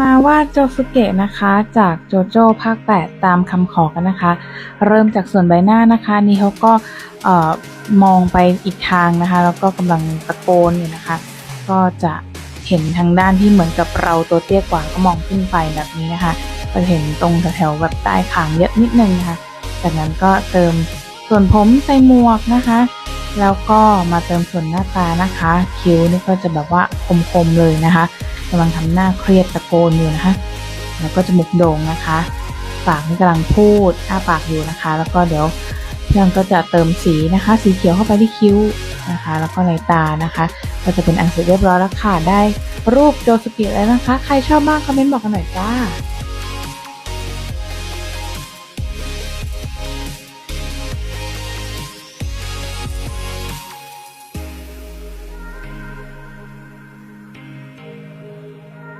มาวาดโจสุเกะนะคะ จากโจโจ้ภาค 8 ตามคำขอกันนะคะ เริ่มจากส่วนใบหน้านะคะ นี่เขาก็มองไปอีกทางนะคะ แล้วก็กำลังตะโกนอยู่นะคะ ก็จะเห็นทางด้านที่เหมือนกับเราตัวเตี้ยกว่าก็มองขึ้นไปแบบนี้นะคะจะเห็นตรงแถวๆแบบใต้คางเยอะนิดนึงนะคะ จากนั้นก็เติมส่วนผมใส่หมวกนะคะ แล้วก็มาเติมส่วนหน้าตานะคะ คิ้วนี่ก็จะแบบว่าคมๆเลยนะคะกำลังทำหน้าเครียดตะโกนอยู่นะคะ แล้วก็จมูกโด่งนะคะ ปากนี่กำลังพูดอ้าปากอยู่นะคะ แล้วก็เดี๋ยวพี่ยังก็จะเติมสีนะคะ สีเขียวเข้าไปที่คิ้วนะคะ แล้วก็ในตานะคะ ก็จะเป็นอันเสร็จเรียบร้อยแล้วค่ะ ได้รูปโจสกิแล้วนะคะ ใครชอบมากคอมเมนต์บอกกันหน่อยจ้า